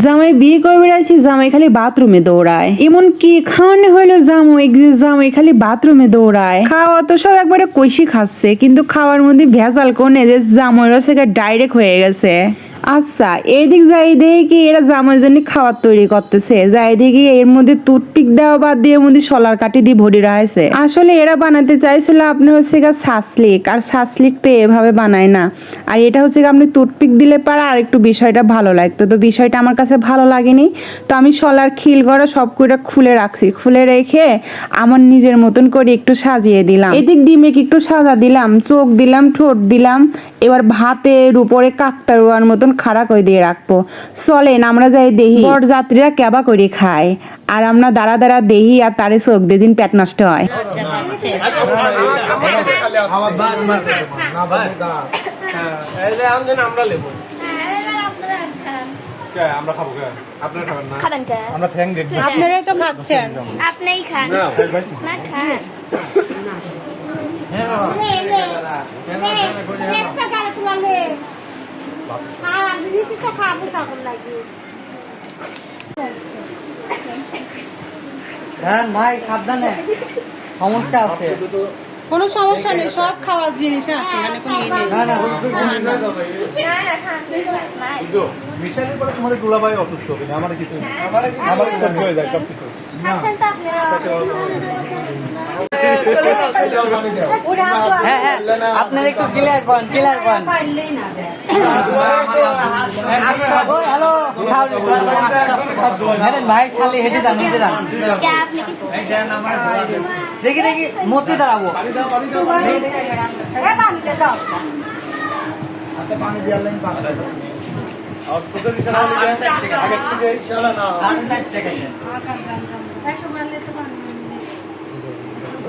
জামাই বিয়ে করবে আসি জামাই খালি বাথরুমে দৌড়ায়। এমন কি খাওয়ানো হলো জামাই জামাই খালি বাথরুমে দৌড়ায়? খাওয়া তো সব একবারে কষি খাচ্ছে, কিন্তু খাওয়ার মধ্যে ভেজাল কোনে যে জামাই থেকে ডাইরেক্ট হয়ে গেছে। আচ্ছা এইদিক যাই দেখি কি এরা জামাইয়ের জন্য খাবার তৈরি করতেছে। যাই দেখি এর মধ্যে টুথপিক দেওয়া বাদ দিয়ে মধ্যে সলার কাটি দিয়ে ভরি রয়েছে আসলে এরা বানাতে চাইছিল আপনি হচ্ছে গা শাসলিক, আর শাসলিক তো এভাবে বানায় না। আর এটা হচ্ছে আপনি টুথপিক দিলে পারে আর একটু বিষয়টা ভালো লাগতো। তো বিষয়টা আমার কাছে ভালো লাগেনি। তো আমি সলার খিল গড়া সব খুলে রাখছি। খুলে রেখে আমার নিজের মতন করে একটু সাজিয়ে দিলাম। এদিক ডিমে একটু সাজা দিলাম, চোখ দিলাম, ঠোঁট দিলাম। এবার ভাতের উপরে কাকতারুয়ার মতন খাড়া করে দিয়ে রাখব চলেন আমরা যাই দেহি বর যাত্রীরা কেবা করে খায় আর আমরা দাঁড়া দাঁড়া দেহি আর তারে চোখ দিয়ে দিন পেট নষ্ট হয় আমরা খাব আপনারা খাবেন না খাবেন আমরা ঠ্যাং দেখব আপনারাই তো খাচ্ছেন আপনিই খান না না খান হ্যাঁ ভাই সাবধানে সমস্যা আছে কোনো সমস্যা নেই সব খাওয়ার জিনিস আছে মানে কোনো ইয়ে নেই না না পরে তোমাদের অসুস্থ হবে না আমার কিছু আমার সহ্য হয়ে যায় সব কিছু আপনারা হ্যাঁ হ্যাঁ। আপনারা একটু ক্লিয়ার করেন ক্লিয়ার করেন। হ্যালো হ্যাঁ ভাই খালি হেঁটে যান হেঁটে যান। দেখি দেখি মতি দাঁড়াবো। আর তোদের ইচ্ছা না হলে আগে থেকে।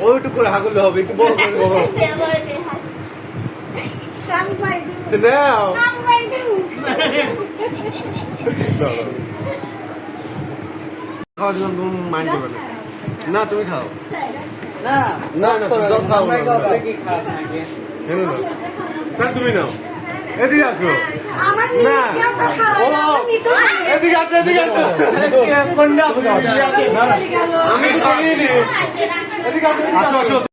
ওইটুকু করে হাগুলে হবে একটু বড় করে বড় নাও। খাওয়ার জন্য তুমি মাইন্ড করবে না। না তুমি খাও। না না, না, তুমি নাও। এদিকে আসো। না। ও এদিকে আসো এদিকে আসো। আমি তো খাইনি এদিকে আসো।